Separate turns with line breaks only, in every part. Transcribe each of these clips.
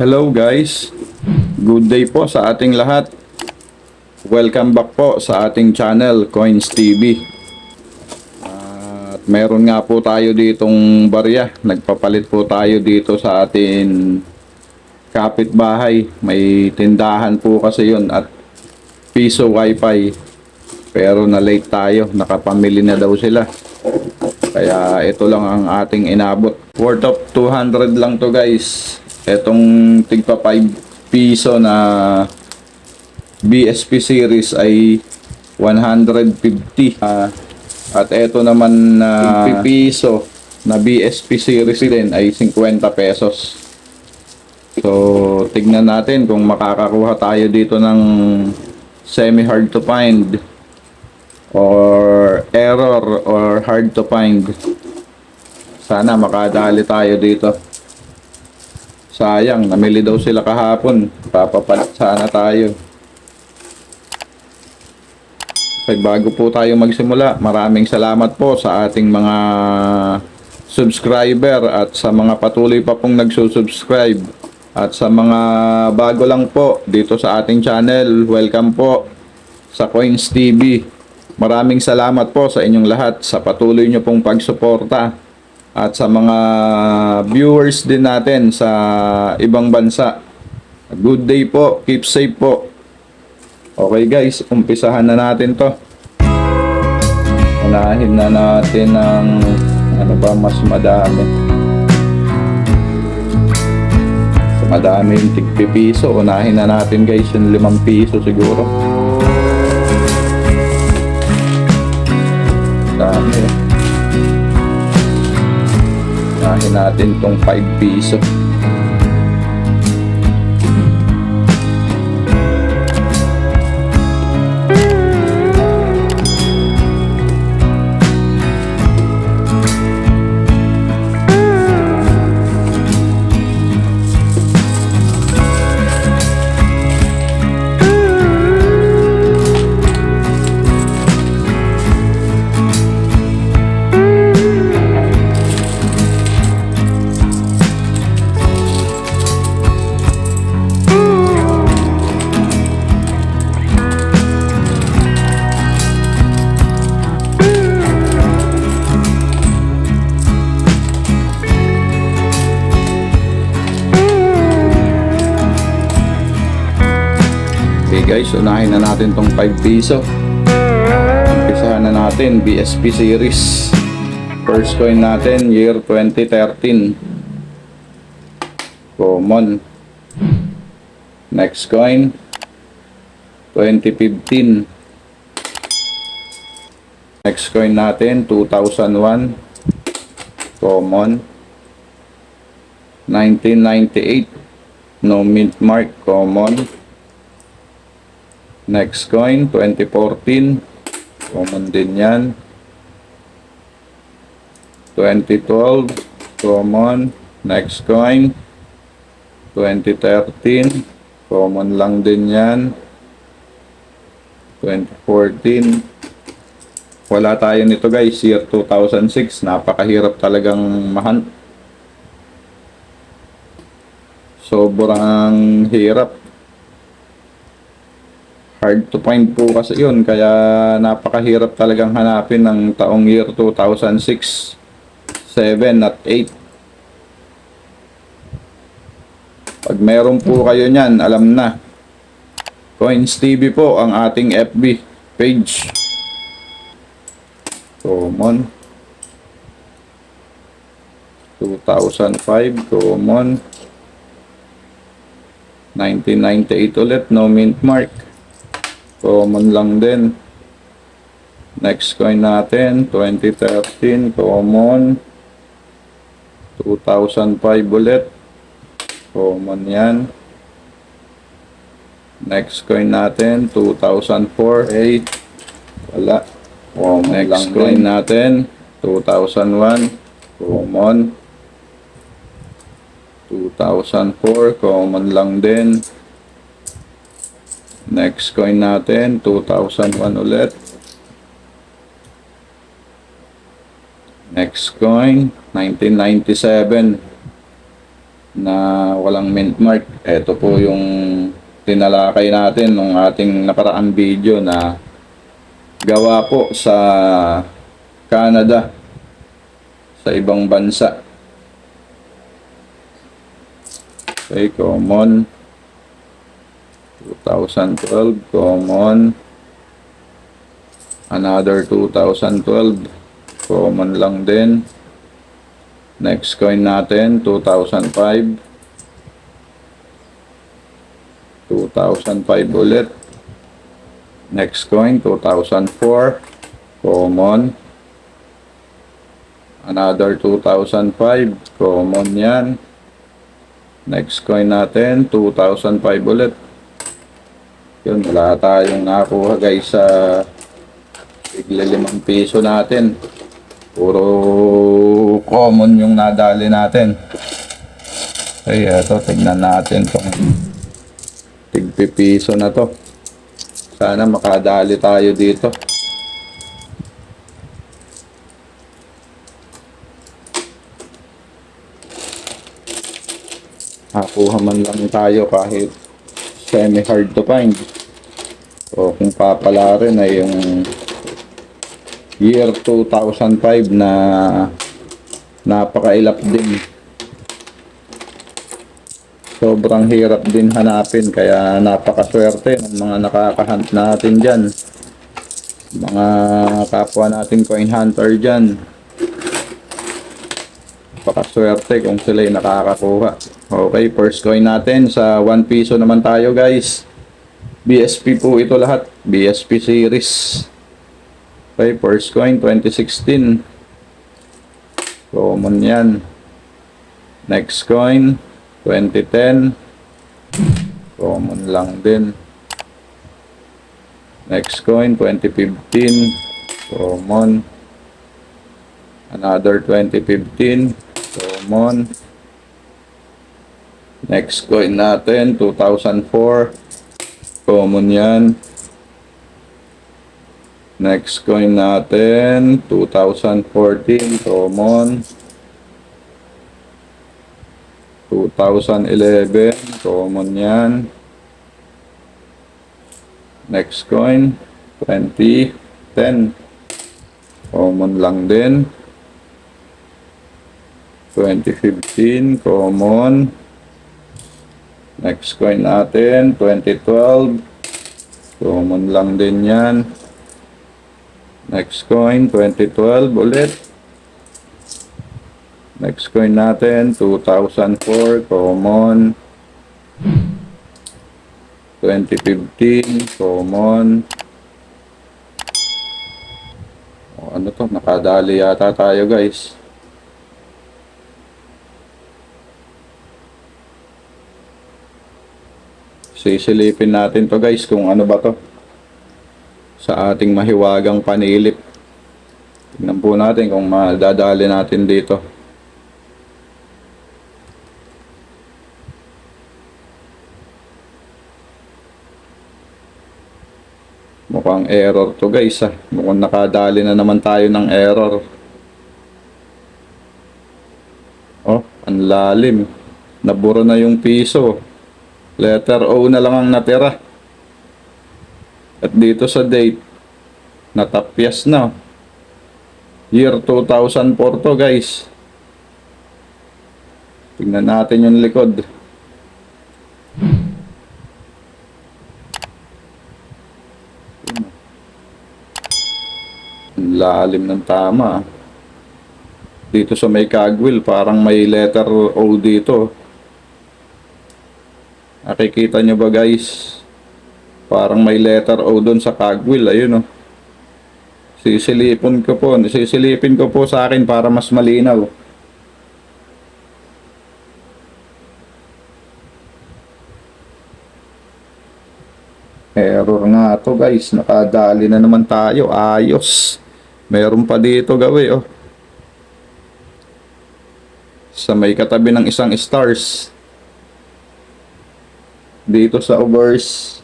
Hello guys, good day po sa ating lahat. Welcome back po sa ating channel, Coins TV. At meron nga po tayo ditong barya. Nagpapalit po tayo dito sa ating kapitbahay. May tindahan po kasi yun at piso wifi. Pero na late tayo, nakapamili na daw sila. Kaya ito lang ang ating inabot. Worth of 200 lang to guys. Etong tigpa 5 piso na BSP series ay 150. Ah, at ito naman na piso na BSP series din ay 50 pesos. So, tignan natin kung makakakuha tayo dito ng semi hard to find or error or hard to find. Sana makadali tayo dito. Sayang, namili daw sila kahapon. Papapalit sana tayo. Okay, bago po tayo magsimula, maraming salamat po sa ating mga subscriber at sa mga patuloy pa pong nagsusubscribe. At sa mga bago lang po dito sa ating channel, welcome po sa Coins TV. Maraming salamat po sa inyong lahat sa patuloy nyo pong pagsuporta at sa mga viewers din natin sa ibang bansa. Good day po, keep safe po. Okay guys, umpisahan na natin to. Unahin na natin ng ano ba mas madami. So, madami yung tigpipiso. Unahin na natin guys yung limang piso siguro. Unahin natin tong 5 piso. Guys, unahin na natin tong 5 piso. Umpisahan na natin BSP series. First coin natin year 2013. Common. Next coin 2015. Next coin natin 2001. Common. 1998. No mint mark common. Next coin, 2014. Common din yan. 2012. Common. Next coin. 2013. Common lang din yan. 2014. Wala tayo nito guys. Year 2006. Napakahirap talagang mahan. Sobrang hirap hard to find po kasi yun kaya napakahirap talagang hanapin ng taong year 2006 7 at 8 pag meron po kayo nyan alam na. Coins TV po ang ating FB page. Common. 2005 common. 1998 ulit no mint mark Common lang din. Next coin natin, 2013, common. 2005 ulit. Common yan. Next coin natin, 2004, 8. Wala. Common Next lang coin din. natin, 2001, common. 2004, common lang din. Next coin natin, 2001 ulit. Next coin, 1997. na walang mint mark. Ito po yung tinalakay natin nung ating nakaraang video na gawa po sa Canada sa ibang bansa. Okay, common. 2012, common. Another 2012, common lang din. Next coin natin, 2005. 2005 ulit. Next coin, 2004. Common. Another 2005. Common yan. Next coin natin, 2005 ulit. Yun, wala tayong nakuha guys sa bigla limang piso natin. Puro common yung nadali natin. Ay, eto, tignan natin tong tigpipiso na to. Sana makadali tayo dito. Hakuha man lang tayo kahit semi hard to find. O kung papala rin ay yung year 2005 na napakailap din. Sobrang hirap din hanapin kaya napakaswerte ng mga nakakahunt natin dyan. Mga kapwa natin coin hunter dyan. Napakaswerte kung sila'y nakakakuha. Okay, first coin natin sa 1 piso naman tayo guys. BSP po ito lahat. BSP series. Okay, first coin 2016. Common yan. Next coin 2010. Common lang din. Next coin 2015. Common. Another 2015. Common. Next coin natin 2004. Common yan. Next coin natin, 2014, common. 2011, common yan. Next coin, 2010. Common lang din. 2015, common. Next coin natin, 2012. Common lang din yan. Next coin, 2012 ulit. Next coin natin, 2004, common. 2015, common. O, ano to? Nakadali yata tayo guys. Sisilipin natin to guys kung ano ba to sa ating mahiwagang panilip. Tingnan po natin kung madadali natin dito. Mukhang error to guys ah. Mukhang nakadali na naman tayo ng error. Oh, ang lalim. Nabura na yung piso. Letter O na lang ang natira. At dito sa date, natapyas na. Year 2004 to guys. Tingnan natin yung likod. Lalim ng tama. Dito sa may kagwil, parang may letter O dito. Nakikita nyo ba guys? Parang may letter O doon sa cogwheel. Ayun oh. Sisilipin ko po. Sisilipin ko po sa akin para mas malinaw. Error nga to guys. Nakadali na naman tayo. Ayos. Meron pa dito gawi oh. Sa may katabi ng isang stars. Dito sa overs.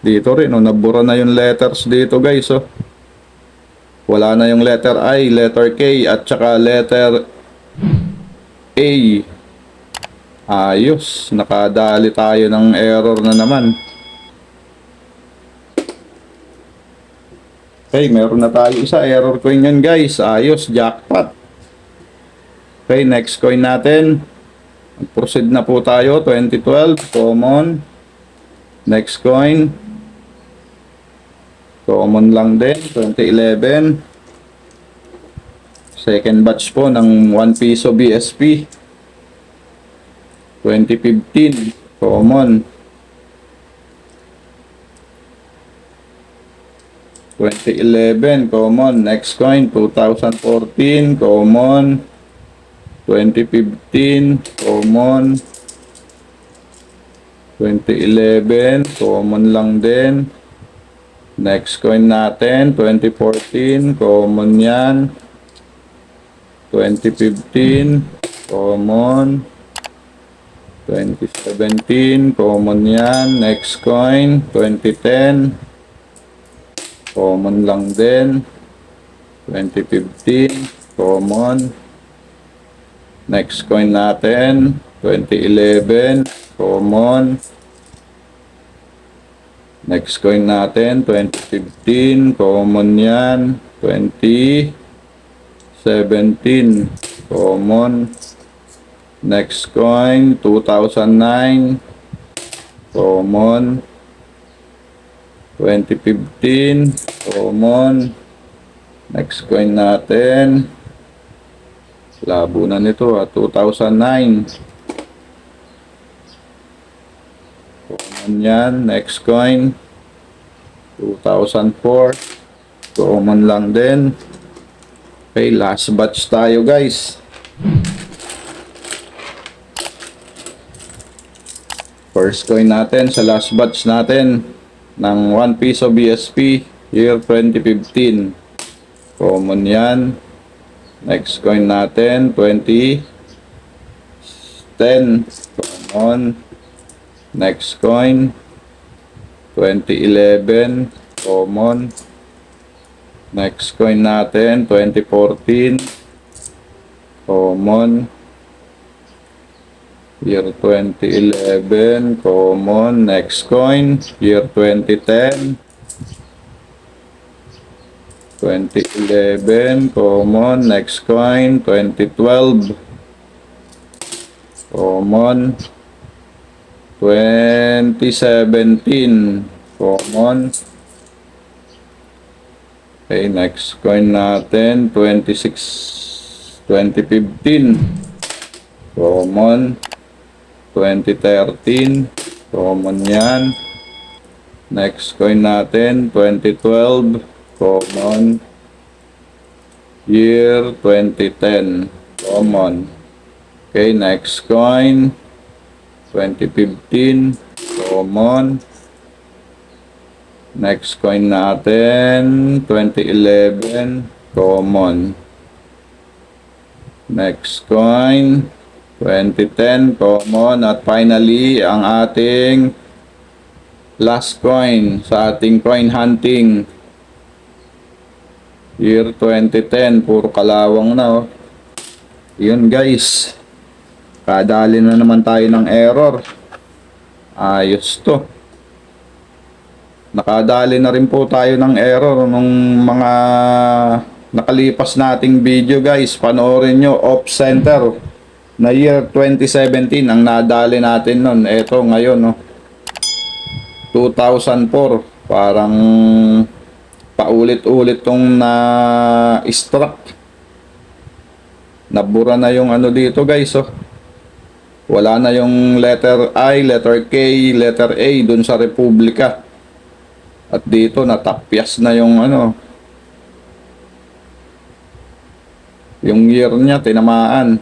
Dito rin, oh, nabura na yung letters dito guys, oh. Wala na yung letter I, letter K, at saka letter A. Ayos, nakadali tayo ng error na naman. Okay, meron na tayo isa. Error coin yan guys. Ayos, jackpot. Okay, next coin natin. Proceed na po tayo. 2012, common. Next coin. Common lang din. 2011. Second batch po ng 1 piso BSP. 2015, common. 2011, common. Next coin, 2014, common. 2015, common. 2011, common lang din. Next coin natin, 2014, common yan. 2015, common. 2017, common yan. Next coin, 2010, common lang din. 2015, common. Next coin natin, 2011, common. Next coin natin, 2015, common yan. 2017, common. Next coin, 2009, common. 2015, common. Next coin natin, labo na nito ah, 2009. Common yan. Next coin, 2004. Common lang din. Okay, last batch tayo guys. First coin natin sa last batch natin ng 1 piso BSP year 2015. Common yan. Next coin natin 20 10 common. Next coin 2011 common. Next coin natin 2014 common. Year 2011, common. Next coin, year 2010. 2011, common. Next coin, 2012. Common. 2017, common. Okay, next coin natin, 26, 2015. Common. 2013. Common yan. Next coin natin, 2012. Common. Year 2010. Common. Okay, next coin. 2015. Common. Next coin natin, 2011. Common. Next coin. 2010 common at finally ang ating last coin sa ating coin hunting year 2010 puro kalawang na oh. yun guys kadali na naman tayo ng error ayos to nakadali na rin po tayo ng error nung mga nakalipas nating video guys panoorin nyo off center na year 2017 ang nadali natin nun. Ito ngayon, no. 2004. Parang paulit-ulit tong na struck. Nabura na yung ano dito guys, oh. Wala na yung letter I, letter K, letter A dun sa Republika. At dito natapyas na yung ano. Yung year niya tinamaan.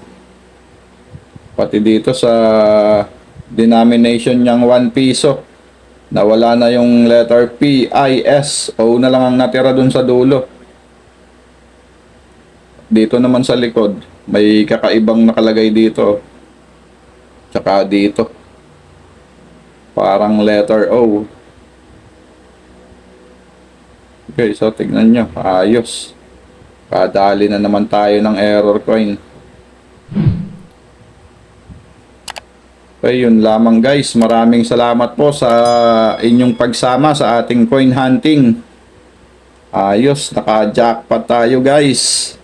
Pati dito sa denomination niyang 1 piso. Nawala na yung letter P, I, S. O na lang ang natira dun sa dulo. Dito naman sa likod, may kakaibang nakalagay dito. Tsaka dito. Parang letter O. Okay, so tignan nyo. Ayos. Kadali na naman tayo ng error coin. Okay, yun lamang guys. Maraming salamat po sa inyong pagsama sa ating coin hunting. Ayos, naka-jackpot tayo guys.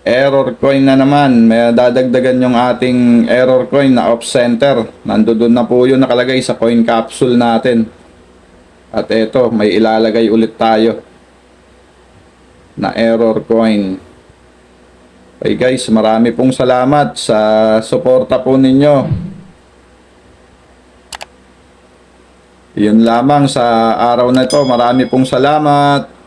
Error coin na naman. May dadagdagan yung ating error coin na off center. Nandoon na po yun nakalagay sa coin capsule natin. At eto, may ilalagay ulit tayo na error coin. Okay guys, marami pong salamat sa suporta po ninyo. Yun lamang sa araw na ito. Marami pong salamat.